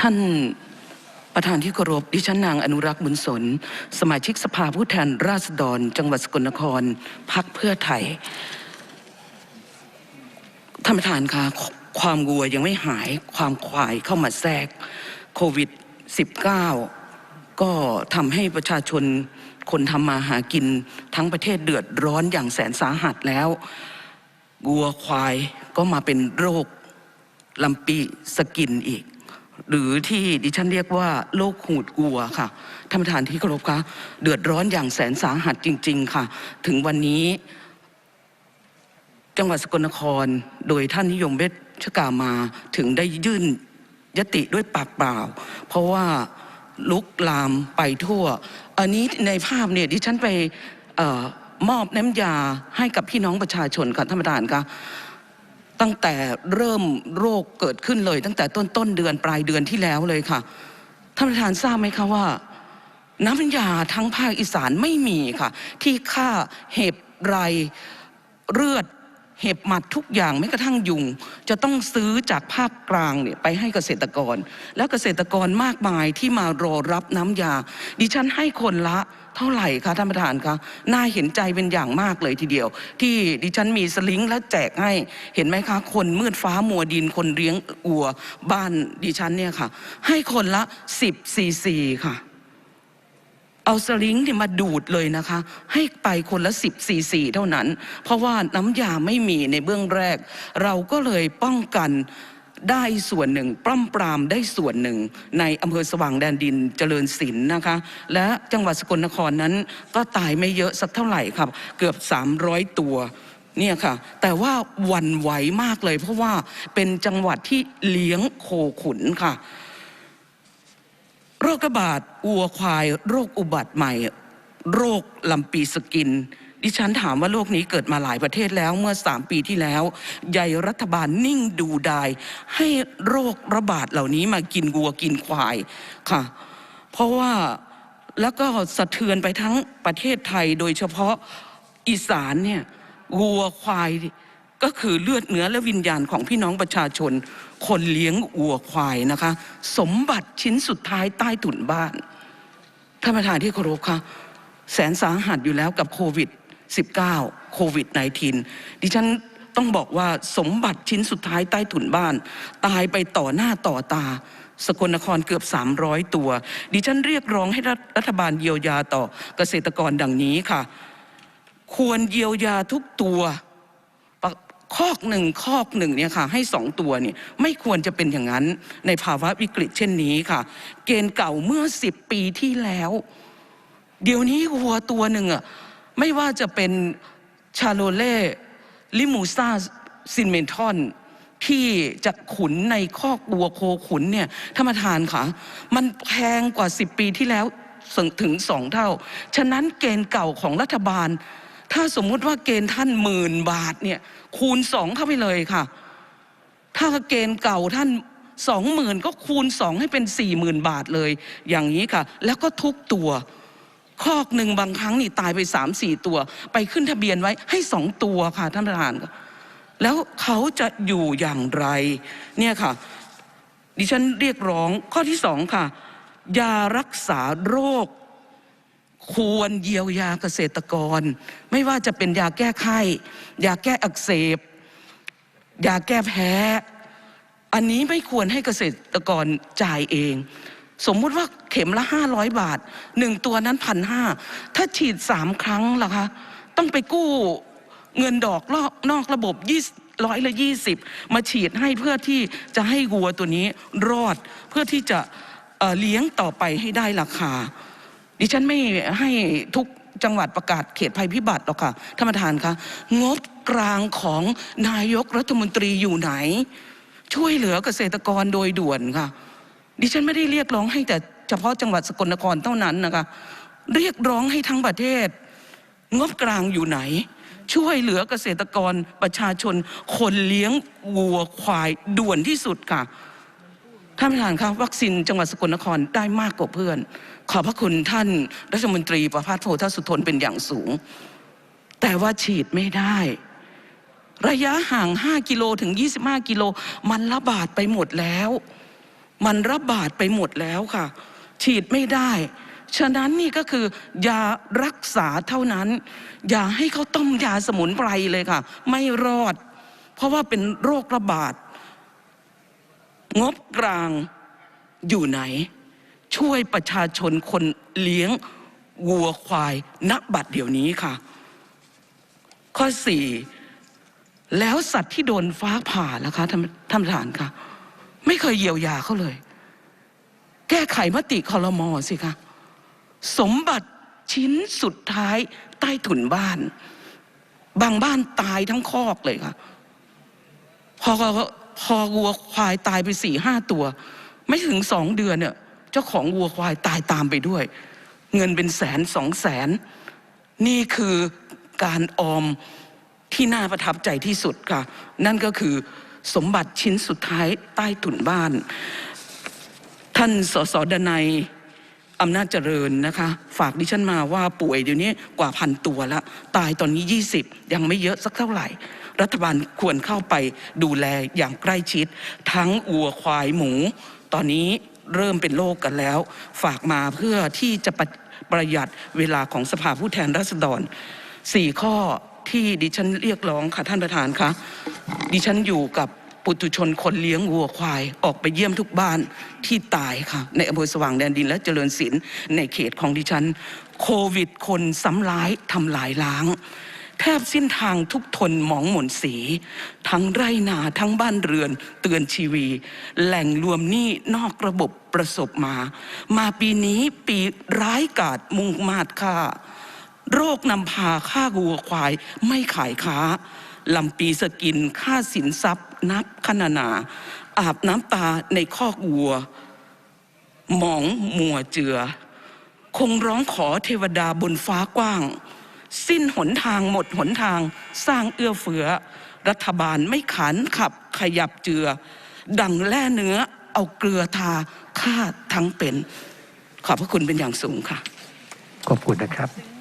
ท่านประธานที่เคารพดิฉันนางอนุรักษ์บุญสน สมาชิกสภาผู้แทนราษฎร จังหวัดสกลนครพักเพื่อไทยท่านประธานคะความวัวยังไม่หายความควายเข้ามาแทรกโควิด -19 ก็ทำให้ประชาชนคนทำมาหากินทั้งประเทศเดือดร้อนอย่างแสนสาหัสแล้ววัวควายก็มาเป็นโรคลำปีสกินอีก หรือที่ดิฉันเรียกว่าโรคหูดวัวค่ะท่านประธานที่เคารพคะเดือดร้อนอย่างแสนสาหัสจริง ๆ ค่ะ ถึงวันนี้ จังหวัดสกลนคร โดยท่านนิยมเวชกามาถึงได้ยื่นยติด้วยปากเปล่า เพราะว่าลุกลามไปทั่ว อันนี้ในภาพเนี่ยดิฉันไปออมอบน้ำยาให้กับพี่น้องประชาชนค่ะท่านประธานคะ ตั้งแต่เริ่มโรคเกิดขึ้นเลย ตั้งแต่ต้นต้นเดือนปลายเดือนที่แล้วเลยค่ะท่านประธานทราบไหมคะว่า น้ำยาทั้งภาคอีสานไม่มีค่ะ ที่ฆ่าเห็บไรเลือด เห็บหมัดทุกอย่างแม้กระทั่งยุง จะต้องซื้อจากภาคกลางเนี่ยไปให้เกษตรกร แล้วเกษตรกรมากมายที่มารอรับน้ำยา ดิฉันให้คนละเท่าไหร่คะท่านประธานคะน่าเห็นใจเป็นอย่างมากเลยทีเดียว ที่ดิฉันมีสลิงและแจกให้เห็นไหมคะ คนมืดฟ้ามัวดินคนเลี้ยงอัวบ้านดิฉันเนี่ยค่ะ ให้คนละ10ซีซีค่ะ เอาสลิงเนี่ยมาดูดเลยนะคะ ให้ไปคนละ10ซีซีเท่านั้น เพราะว่าน้ำยาไม่มีในเบื้องแรก เราก็เลยป้องกันได้ส่วนหนึ่งปล้ำปรามได้ส่วนหนึ่ง ในอำเภอสว่างแดนดินเจริญศิลป์นะคะ และจังหวัดสกลนครนั้นก็ตายไม่เยอะสักเท่าไหร่ครับ เกือบ 300 ตัวเนี่ยค่ะ แต่ว่าวันไหวมากเลย เพราะว่าเป็นจังหวัดที่เลี้ยงโคขุนค่ะ โรคระบาดวัวควาย โรคอุบัติใหม่ โรคลำปีสกิน ดิฉันถามว่าโรคนี้เกิดมาหลายประเทศแล้วเมื่อสามปีที่แล้วใหญ่รัฐบาลนิ่งดูดาย ให้โรคระบาดเหล่านี้มากินวัวกินควายค่ะ เพราะว่าแล้วก็สะเทือนไปทั้งประเทศไทยโดยเฉพาะอีสานเนี่ยวัวควาย ก็คือเลือดเนื้อและวิญญาณของพี่น้องประชาชน คนเลี้ยงวัวควายนะคะ สมบัติชิ้นสุดท้ายใต้ถุนบ้านท่านประธานที่เคารพค่ะแสนสาหัสอยู่แล้วกับโควิด 19 โควิด -19 ดิฉันต้องบอกว่าสมบัติชิ้นสุดท้ายใต้ถุนบ้าน ตายไปต่อหน้าต่อตา สกลนครเกือบ 300 ตัว ดิฉันเรียกร้องให้รัฐรัฐบาลเยียวยาต่อเกษตรกรดังนี้ค่ะ ควรเยียวยาทุกตัว คอกหนึ่งคอกหนึ่งเนี่ยค่ะให้สองตัวเนี่ยไม่ควรจะเป็นอย่างนั้นในภาวะวิกฤตเช่นนี้ค่ะ เกณฑ์เก่าเมื่อสิบปีที่แล้ว เดี๋ยวนี้วัวตัวหนึ่งอะไม่ว่าจะเป็นชาโลเล่ลิมูซ่าซินเมนทอนที่จะขุนในคอกวัวโคขุนเนี่ยท่านประธานค่ะ มันแพงกว่า 10 ปีที่แล้วถึงสองเท่า ฉะนั้นเกณฑ์เก่าของรัฐบาล ถ้าสมมุติว่าเกณฑ์ท่านหมื่นบาทเนี่ยคูณสองเข้าไปเลยค่ะ ถ้าเกณฑ์เก่าท่านสองหมื่นก็คูณสองให้เป็นสี่หมื่นบาทเลย อย่างนี้ค่ะ แล้วก็ทุกตัวคอกหนึ่งบางครั้งนี่ตายไปสามสี่ตัว ไปขึ้นทะเบียนไว้ให้สองตัวค่ะท่านประธานค่ะแล้วเขาจะอยู่อย่างไร เนี่ยค่ะ ดิฉันเรียกร้องข้อที่สองค่ะยารักษาโรค ควรเยียวยาเกษตรกร ไม่ว่าจะเป็นยาแก้ไข้ยาแก้อักเสบยาแก้แพ้ อันนี้ไม่ควรให้เกษตรกรจ่ายเอง สมมุติว่าเข็มละห้าร้อยบาทหนึ่งตัวนั้นพันห้าถ้าฉีดสามครั้งล่ะคะ ต้องไปกู้เงินดอกลอกนอกระบบยี่ร้อยละยี่สิบมาฉีดให้เพื่อที่จะให้วัวตัวนี้รอดเพื่อที่จะเเลี้ยงต่อไปให้ได้ราคา ดิฉันไม่ให้ทุกจังหวัดประกาศเขตภัยพิบัติหรอกค่ะท่านประธานคะงบกลางของนายกรัฐมนตรีอยู่ไหน ช่วยเหลือเกษตรกรโดยด่วนค่ะ ดิฉันไม่ได้เรียกร้องให้แต่เฉพาะจังหวัดสกลนครเท่านั้นนะคะ เรียกร้องให้ทั้งประเทศ งบกลางอยู่ไหน ช่วยเหลือเกษตรกรประชาชนคนเลี้ยงวัวควายด่วนที่สุดค่ะ ท่านประธานครับวัคซีนจังหวัดสกลนครได้มากกว่าเพื่อน ขอบพระคุณท่านรัฐมนตรีประภาสโพธสุทนเป็นอย่างสูง แต่ว่าฉีดไม่ได้ ระยะห่าง 5 กิโลถึง 25 กิโล มันระบาดไปหมดแล้ว มันระบาดไปหมดแล้วค่ะ ฉีดไม่ได้ ฉะนั้นนี่ก็คือยารักษาเท่านั้น อย่าให้เขาต้มยาสมุนไพรเลยค่ะ ไม่รอด เพราะว่าเป็นโรคระบาด งบกลางอยู่ไหน ช่วยประชาชนคนเลี้ยงวัวควายณบัดเดี๋ยวนี้ค่ะ ข้อสี่แล้วสัตว์ที่โดนฟ้าผ่าล่ะคะท่านประธานคะไม่เคยเยียวยาเขาเลย แก้ไขมติคอรมอสิคะสมบัติชิ้นสุดท้ายใต้ถุนบ้าน บางบ้านตายทั้งคอกเลยค่ะพอ พอวัวควายตายไปสี่ห้าตัว ไม่ถึงสองเดือนเนี่ยเจ้าของวัวควายตายตามไปด้วย เงินเป็นแสนสองแสน นี่คือการออมที่น่าประทับใจที่สุดค่ะ นั่นก็คือสมบัติชิ้นสุดท้ายใต้ถุนบ้าน ท่านสสดนัยอำนาจเจริญนะคะ ฝากดิฉันมาว่าป่วยเดี๋ยวนี้กว่าพันตัวละ ตายตอนนี้ 20 ยังไม่เยอะสักเท่าไหร่ รัฐบาลควรเข้าไปดูแลอย่างใกล้ชิด ทั้งวัวควายหมู ตอนนี้เริ่มเป็นโรคกันแล้ว ฝากมาเพื่อที่จะประประหยัดเวลาของสภาผู้แทนราษฎรสี่ข้อที่ดิฉันเรียกร้องค่ะท่านประธานคะดิฉันอยู่กับปุถุชนคนเลี้ยงวัวควายออกไปเยี่ยมทุกบ้านที่ตายค่ะ ในอำเภอสว่างแดนดินและเจริญศิลป์ในเขตของดิฉัน โควิดคนซ้ำร้ายทำลายล้าง แทบสิ้นทางทุกทนหมองหม่นสี ทั้งไรนาทั้งบ้านเรือน เตือนชีวี แหล่งรวมหนี้นอกระบบประสบมา มาปีนี้ปีร้ายกาจมุ่งมาดค่า โรคนำพาฆ่าวัวควายไม่ขายค้าลำปีสกินค่าสินทรัพย์นับขนานา อาบน้ำตาในคอกวัว หมองมัวเจือ คงร้องขอเทวดาบนฟ้ากว้าง สิ้นหนทางหมดหนทาง สร้างเอื้อเฟื้อ รัฐบาลไม่ขันขับขยับเจือ ดังแล่เนื้อเอาเกลือทาฆ่าทั้งเป็น ขอบพระคุณเป็นอย่างสูงค่ะ ขอบคุณนะครับ